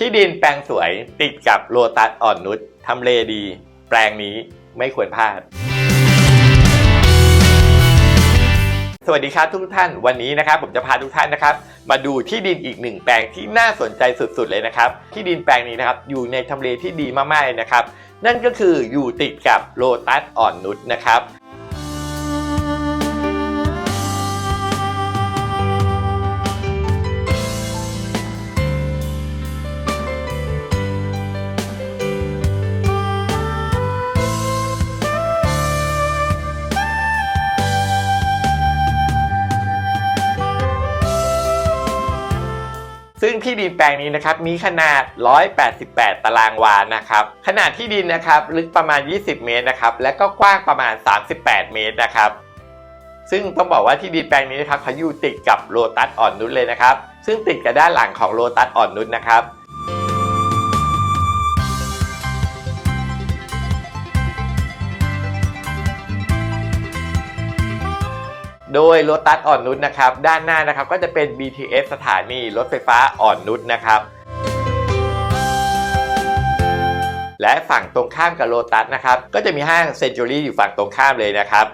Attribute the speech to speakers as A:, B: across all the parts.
A: ที่ดินแปลงสวยติดกับโลตัสอ่อนนุชทำเลดี แปลงนี้ไม่ควรพลาด สวัสดีครับทุกท่านวันนี้นะครับ ผมจะพาทุกท่านนะครับ มาดูที่ดินอีกหนึ่งแปลงที่น่าสนใจสุดๆเลยนะครับ ที่ดินแปลงนี้นะครับอยู่ในทำเลที่ดีมากๆเลยนะครับ นั่นก็คืออยู่ติดกับโลตัสอ่อนนุชนะครับ ซึ่งที่ดินแปลงนี้นะครับมีขนาด 188 ตารางวานะครับขนาดที่ดินนะครับลึกประมาณ 20 เมตรนะครับและก็กว้างประมาณ 38 เมตรนะครับซึ่งต้องบอกว่าที่ดินแปลงนี้นะครับเขาอยู่ติดกับโลตัสอ่อนนุชเลยนะครับ ซึ่งติดกับด้านหลังของโลตัสอ่อนนุชนะครับ โดยโลตัสอ่อนนุชนะครับ ด้านหน้านะครับก็จะเป็น BTS สถานีรถไฟฟ้าอ่อนนุชนะครับ และฝั่งตรงข้ามกับโลตัสนะครับ ก็จะมีห้างเซนจูรี่อยู่ฝั่งตรงข้ามเลยนะครับ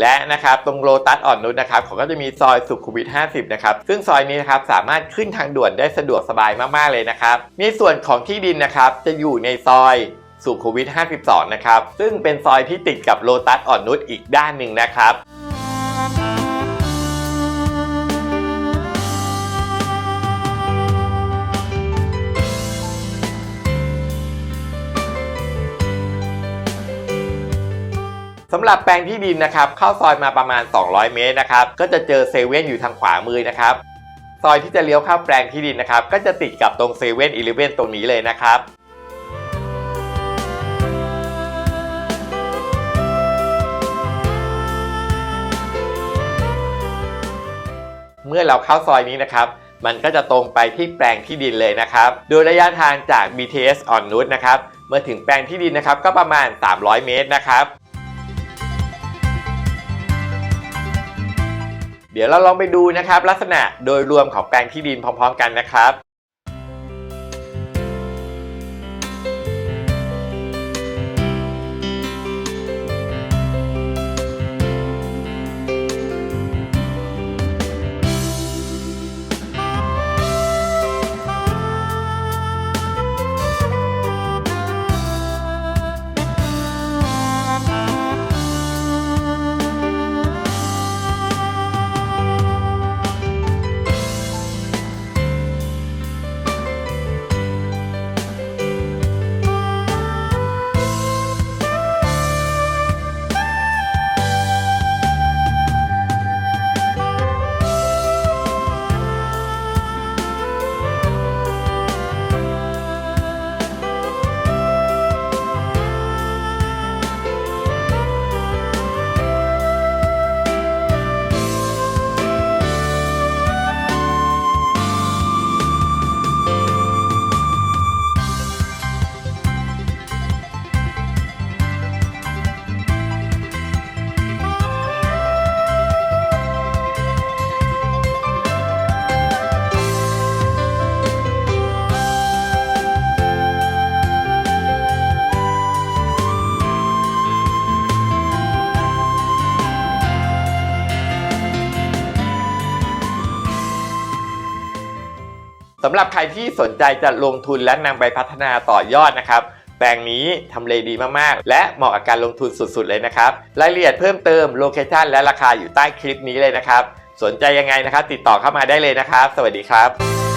A: และนะครับตรงโลตัสอ่อนนุชนะครับเขาก็จะมีซอยสุขุมวิท 50 นะครับ ซึ่งซอยนี้นะครับสามารถขึ้นทางด่วนได้สะดวกสบายมากๆเลยนะครับ ในส่วนของที่ดินนะครับจะอยู่ในซอยสุขุมวิท 52 นะครับ ซึ่งเป็นซอยที่ติดกับโลตัสอ่อนนุชอีกด้านหนึ่งนะครับำหรับแปลงที่ดินนะครับเข้าซอยมาประมาณ 200 เมตรนะครับก็จะเจอเซเว่นอยู่ทางขวามือนะครับซอยที่จะเลี้ยวเข้าแปลงที่ดินนะครับก็จะติดกับตรงเซเว่นอีเลเว่นตรงนี้เลยนะครับเมื่อเราเข้าซอยนี้นะครับ มันก็จะตรงไปที่แปลงที่ดินเลยนะครับ โดยระยะทางจาก BTS อ่อนนุชนะครับ เมื่อถึงแปลงที่ดินนะครับ ก็ประมาณ 300 เมตรนะครับ เดี๋ยวเราลองไปดูนะครับ ลักษณะโดยรวมของแปลงที่ดินพร้อม ๆ กันนะครับำหรับใครที่สนใจจะลงทุนและนำไปพัฒนาต่อยอดนะครับแปลงนี้ทำเลดีมากๆ และเหมาะกับการลงทุนสุดๆเลยนะครับ รายละเอียดเพิ่มเติมโลเคชันและราคาอยู่ใต้คลิปนี้เลยนะครับ สนใจยังไงนะครับ ติดต่อเข้ามาได้เลยนะครับ สวัสดีครับ